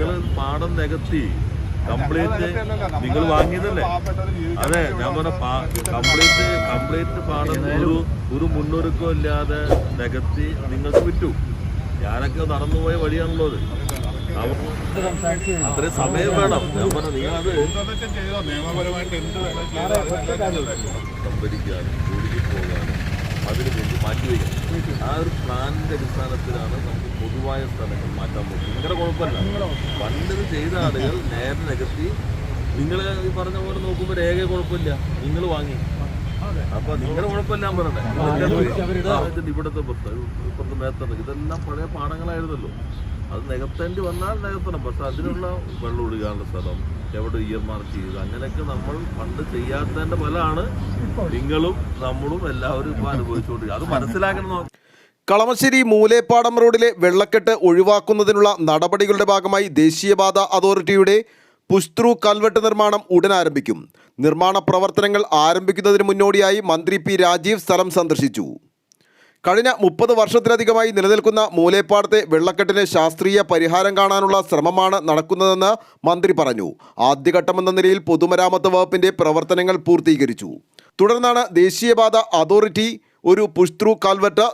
നിങ്ങൾ പാടം നികത്തി കംപ്ലീറ്റ് നിങ്ങൾ വാങ്ങിയതല്ലേ? അതെ ഞാൻ പറഞ്ഞ കംപ്ലീറ്റ് കംപ്ലീറ്റ് പാടം ഒരു ഒരു മുന്നൊരുക്കം ഇല്ലാതെ നികത്തി നിങ്ങൾക്ക് വിറ്റു. ഞാനൊക്കെ നടന്നുപോയ വഴിയാണല്ലോ അത്. അത്രയും സമയം വേണം. ഞാൻ പറഞ്ഞ നിങ്ങൾ അത് സംഭരിക്കാനും ജോലിക്ക് പോകാനും അതിന് വേണ്ടി മാറ്റിവെക്കണം ആ ഒരു പ്ലാനിന്റെ അടിസ്ഥാനത്തിലാണ് നമുക്ക് പൊതുവായ സ്ഥലങ്ങൾ മാറ്റാൻ പറ്റും നിങ്ങളുടെ കുഴപ്പമില്ല. പണ്ടത് ചെയ്ത ആളുകൾ നേരെ നികത്തി നിങ്ങൾ ഈ പറഞ്ഞ പോലെ നോക്കുമ്പോൾ രേഖ കുഴപ്പമില്ല. നിങ്ങൾ വാങ്ങി. അപ്പൊ നിങ്ങളുടെ കുഴപ്പമില്ല ഞാൻ പറയട്ടെ. ഇവിടുത്തെ പുറത്ത് ഇപ്പുറത്തെ മേത്തത് ഇതെല്ലാം പഴയ പാടങ്ങളായിരുന്നല്ലോ. അത് നികത്തേണ്ടി വന്നാൽ നികത്തണം. പക്ഷെ അതിനുള്ള വെള്ളം ഒഴുകാനുള്ള സ്ഥലം എവിടെ ഇയർ മാർക്ക് ചെയ്ത്. അങ്ങനെയൊക്കെ നമ്മൾ പണ്ട് ചെയ്യാത്തതിന്റെ ഫലമാണ് നിങ്ങളും നമ്മളും എല്ലാവരും ഇപ്പൊ അനുഭവിച്ചുകൊണ്ടിരിക്കുക അത് മനസ്സിലാക്കണം കളമശ്ശേരി മൂലേപ്പാടം റോഡിലെ വെള്ളക്കെട്ട് ഒഴിവാക്കുന്നതിനുള്ള നടപടികളുടെ ഭാഗമായി ദേശീയപാത അതോറിറ്റിയുടെ പുസ്ത്രു കൽവെട്ട് നിർമ്മാണം ഉടൻ ആരംഭിക്കും. നിർമ്മാണ പ്രവർത്തനങ്ങൾ ആരംഭിക്കുന്നതിന് മുന്നോടിയായി മന്ത്രി പി രാജീവ് സ്ഥലം സന്ദർശിച്ചു. കഴിഞ്ഞ മുപ്പത് വർഷത്തിലധികമായി നിലനിൽക്കുന്ന മൂലേപ്പാടത്തെ വെള്ളക്കെട്ടിന് ശാസ്ത്രീയ പരിഹാരം കാണാനുള്ള ശ്രമമാണ് നടക്കുന്നതെന്ന് മന്ത്രി പറഞ്ഞു. ആദ്യഘട്ടമെന്ന നിലയിൽ പൊതുമരാമത്ത് വകുപ്പിന്റെ പ്രവർത്തനങ്ങൾ പൂർത്തീകരിച്ചു. തുടർന്നാണ് ദേശീയപാത അതോറിറ്റി ഒരു പുഷ് ത്രൂ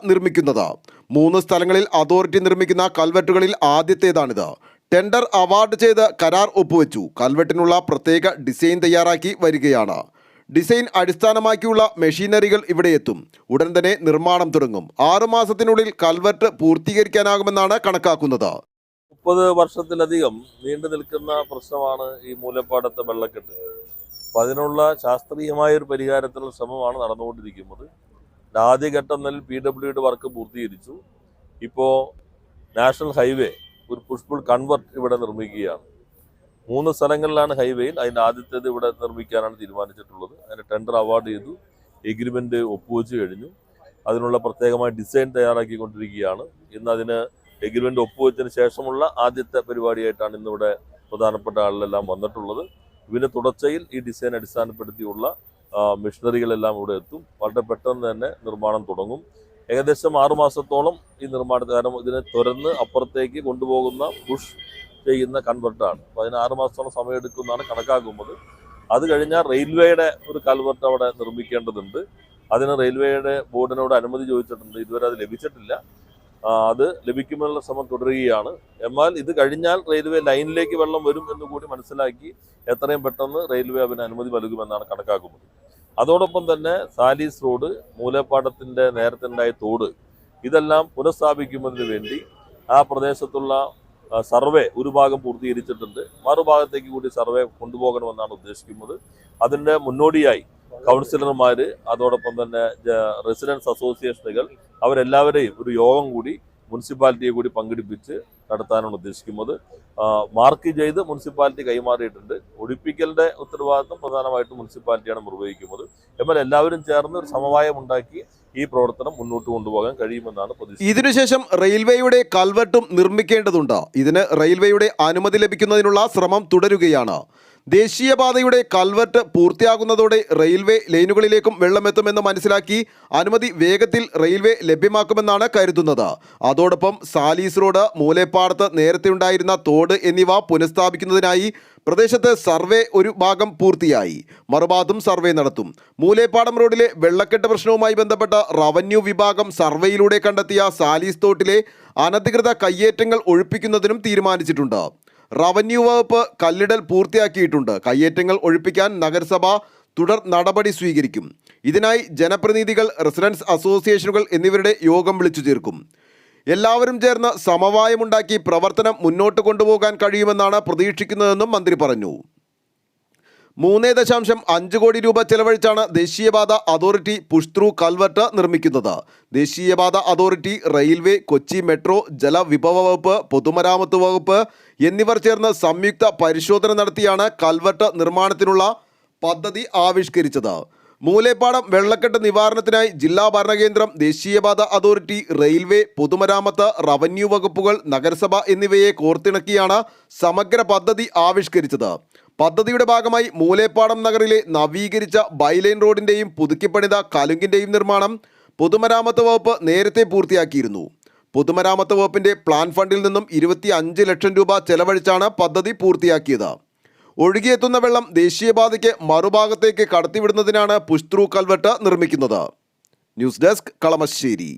നിർമ്മിക്കുന്നത്. മൂന്ന് സ്ഥലങ്ങളിൽ അതോറിറ്റി നിർമ്മിക്കുന്ന കൽവെട്ടുകളിൽ ആദ്യത്തേതാണിത്. ടെൻഡർ അവാർഡ് ചെയ്ത് കരാർ ഒപ്പുവെച്ചു. കൽവെട്ടിനുള്ള പ്രത്യേക ഡിസൈൻ തയ്യാറാക്കി വരികയാണ്. ഡിസൈൻ അടിസ്ഥാനമാക്കിയുള്ള മെഷീനറികൾ ഇവിടെ എത്തും. ഉടൻ തന്നെ നിർമ്മാണം തുടങ്ങും. ആറുമാസത്തിനുള്ളിൽ കൽവെട്ട് പൂർത്തീകരിക്കാനാകുമെന്നാണ് കണക്കാക്കുന്നത്. മുപ്പത് വർഷത്തിലധികം നീണ്ടു നിൽക്കുന്ന പ്രശ്നമാണ് ഈ മൂലപ്പാടത്തെ വെള്ളക്കെട്ട്. അപ്പം അതിനുള്ള ശാസ്ത്രീയമായ ഒരു പരിഹാരത്തിനുള്ള ശ്രമമാണ് നടന്നുകൊണ്ടിരിക്കുന്നത്. ആദ്യഘട്ടം നിലയിൽ പി ഡബ്ല്യുയുടെ വർക്ക് പൂർത്തീകരിച്ചു. ഇപ്പോൾ നാഷണൽ ഹൈവേ ഒരു പുഷ്പുൾ കൺവെർട്ട് ഇവിടെ നിർമ്മിക്കുകയാണ്. മൂന്ന് സ്ഥലങ്ങളിലാണ് ഹൈവേയിൽ. അതിന്റെ ആദ്യത്തേത് ഇവിടെ നിർമ്മിക്കാനാണ് തീരുമാനിച്ചിട്ടുള്ളത്. അതിന് ടെൻഡർ അവാർഡ് ചെയ്തു. എഗ്രിമെന്റ് ഒപ്പുവെച്ച് കഴിഞ്ഞു. അതിനുള്ള പ്രത്യേകമായ ഡിസൈൻ തയ്യാറാക്കിക്കൊണ്ടിരിക്കുകയാണ്. ഇന്ന് അതിന് എഗ്രിമെന്റ് ഒപ്പുവെച്ചതിന് ശേഷമുള്ള ആദ്യത്തെ പരിപാടിയായിട്ടാണ് ഇന്നിവിടെ പ്രധാനപ്പെട്ട ആളിലെല്ലാം വന്നിട്ടുള്ളത്. ഇതിന്റെ തുടർച്ചയിൽ ഈ ഡിസൈൻ അടിസ്ഥാനപ്പെടുത്തിയുള്ള മെഷീനറികളെല്ലാം ഇവിടെ എത്തും. വളരെ പെട്ടെന്ന് തന്നെ നിർമ്മാണം തുടങ്ങും. ഏകദേശം ആറുമാസത്തോളം ഈ നിർമ്മാണ കാരണം ഇതിനെ തുരന്ന് അപ്പുറത്തേക്ക് കൊണ്ടുപോകുന്ന പുഷ് ചെയ്യുന്ന കൺവെർട്ടാണ്. അപ്പോൾ അതിന് ആറ് മാസത്തോളം സമയമെടുക്കുമെന്നാണ് കണക്കാക്കുന്നത്. അത് കഴിഞ്ഞാൽ റെയിൽവേയുടെ ഒരു കൽവെർട്ട് അവിടെ നിർമ്മിക്കേണ്ടതുണ്ട്. അതിന് റെയിൽവേയുടെ ബോർഡിനോട് അനുമതി ചോദിച്ചിട്ടുണ്ട്. ഇതുവരെ അത് ലഭിച്ചിട്ടില്ല. അത് ലഭിക്കുമെന്നുള്ള ശ്രമം തുടരുകയാണ്. എന്നാൽ ഇത് കഴിഞ്ഞാൽ റെയിൽവേ ലൈനിലേക്ക് വെള്ളം വരും എന്ന് കൂടി മനസ്സിലാക്കി എത്രയും പെട്ടെന്ന് റെയിൽവേ അതിന് അനുമതി നൽകുമെന്നാണ് കണക്കാക്കുന്നത്. അതോടൊപ്പം തന്നെ സാലീസ് റോഡ് മൂലപ്പാടത്തിന്റെ നേരത്തെ ഉണ്ടായ തോട് ഇതെല്ലാം പുനഃസ്ഥാപിക്കുന്നതിന് വേണ്ടി ആ പ്രദേശത്തുള്ള സർവേ ഒരു ഭാഗം പൂർത്തീകരിച്ചിട്ടുണ്ട്. മറുഭാഗത്തേക്ക് കൂടി സർവേ കൊണ്ടുപോകണമെന്നാണ് ഉദ്ദേശിക്കുന്നത്. അതിന്റെ മുന്നോടിയായി കൗൺസിലർമാർ അതോടൊപ്പം തന്നെ റെസിഡൻസ് അസോസിയേഷനുകൾ അവരെല്ലാവരെയും ഒരു യോഗം കൂടി മുനിസിപ്പാലിറ്റിയെ കൂടി പങ്കെടുപ്പിച്ച് നടത്താനാണ് ഉദ്ദേശിക്കുന്നത്. മാർക്ക് ചെയ്ത് മുനിസിപ്പാലിറ്റി കൈമാറിയിട്ടുണ്ട്. ഒഴിപ്പിക്കലിന്റെ ഉത്തരവാദിത്വം പ്രധാനമായിട്ടും മുനിസിപ്പാലിറ്റിയാണ് നിർവഹിക്കുന്നത്. എന്നാൽ എല്ലാവരും ചേർന്ന് ഒരു സമവായം ഉണ്ടാക്കി ഈ പ്രവർത്തനം മുന്നോട്ട് കൊണ്ടുപോകാൻ കഴിയുമെന്നാണ് പ്രതീക്ഷ ഇതിനുശേഷം റെയിൽവേയുടെ കൽവെട്ടും നിർമ്മിക്കേണ്ടതുണ്ട്. ഇതിന് റെയിൽവേയുടെ അനുമതി ലഭിക്കുന്നതിനുള്ള ശ്രമം തുടരുകയാണ്. ദേശീയപാതയുടെ കൽവർട്ട് പൂർത്തിയാകുന്നതോടെ റെയിൽവേ ലൈനുകളിലേക്കും വെള്ളമെത്തുമെന്ന് മനസ്സിലാക്കി അനുമതി വേഗത്തിൽ റെയിൽവേ ലഭ്യമാക്കുമെന്നാണ് കരുതുന്നത്. അതോടൊപ്പം സാലീസ് റോഡ് മൂലേപ്പാടത്ത് നേരത്തെ ഉണ്ടായിരുന്ന തോട് എന്നിവ പുനഃസ്ഥാപിക്കുന്നതിനായി പ്രദേശത്ത് സർവേ ഒരു ഭാഗം പൂർത്തിയായി. മറുഭാഗത്തും സർവേ നടത്തും. മൂലേപ്പാടം റോഡിലെ വെള്ളക്കെട്ട് പ്രശ്നവുമായി ബന്ധപ്പെട്ട റവന്യൂ വിഭാഗം സർവേയിലൂടെ കണ്ടെത്തിയ സാലീസ് തോട്ടിലെ അനധികൃത കയ്യേറ്റങ്ങൾ ഒഴിപ്പിക്കുന്നതിനും തീരുമാനിച്ചിട്ടുണ്ട്. റവന്യൂ വകുപ്പ് കല്ലിടൽ പൂർത്തിയാക്കിയിട്ടുണ്ട്. കയ്യേറ്റങ്ങൾ ഒഴിപ്പിക്കാൻ നഗരസഭ തുടർ നടപടി സ്വീകരിക്കും. ഇതിനായി ജനപ്രതിനിധികൾ റെസിഡൻസ് അസോസിയേഷനുകൾ എന്നിവരുടെ യോഗം വിളിച്ചു ചേർക്കും. എല്ലാവരും ചേർന്ന് സമവായമുണ്ടാക്കി പ്രവർത്തനം മുന്നോട്ട് കൊണ്ടുപോകാൻ കഴിയുമെന്നാണ് പ്രതീക്ഷിക്കുന്നതെന്നും മന്ത്രി പറഞ്ഞു. മൂന്ന് ദശാംശം അഞ്ച് കോടി രൂപ ചെലവഴിച്ചാണ് ദേശീയപാത അതോറിറ്റി പുഷ് ത്രൂ കൽവെട്ട് നിർമ്മിക്കുന്നത്. ദേശീയപാത അതോറിറ്റി റെയിൽവേ കൊച്ചി മെട്രോ ജലവിഭവ വകുപ്പ് പൊതുമരാമത്ത് വകുപ്പ് എന്നിവർ ചേർന്ന് സംയുക്ത പരിശോധന നടത്തിയാണ് കൽവട്ട് നിർമ്മാണത്തിനുള്ള പദ്ധതി ആവിഷ്കരിച്ചത്. മൂലേപ്പാടം വെള്ളക്കെട്ട് നിവാരണത്തിനായി ജില്ലാ ഭരണകേന്ദ്രം ദേശീയപാത അതോറിറ്റി റെയിൽവേ പൊതുമരാമത്ത് റവന്യൂ വകുപ്പുകൾ നഗരസഭ എന്നിവയെ കോർത്തിണക്കിയാണ് സമഗ്ര പദ്ധതി ആവിഷ്കരിച്ചത്. പദ്ധതിയുടെ ഭാഗമായി മൂലേപ്പാടം നഗറിലെ നവീകരിച്ച ബൈലൈൻ റോഡിന്റെയും പുതുക്കിപ്പണിത കലുങ്കിന്റെയും നിർമ്മാണം പൊതുമരാമത്ത് വകുപ്പ് നേരത്തെ പൂർത്തിയാക്കിയിരുന്നു. പൊതുമരാമത്ത് വകുപ്പിന്റെ പ്ലാൻ ഫണ്ടിൽ നിന്നും ഇരുപത്തി അഞ്ച് ലക്ഷം രൂപ ചെലവഴിച്ചാണ് പദ്ധതി പൂർത്തിയാക്കിയത്. ഒഴുകിയെത്തുന്ന വെള്ളം ദേശീയപാതയ്ക്ക് മറുഭാഗത്തേക്ക് കടത്തിവിടുന്നതിനാണ് പുഷ്ത്രൂ കൽവെട്ട് നിർമ്മിക്കുന്നത്. News desk Kalamassery.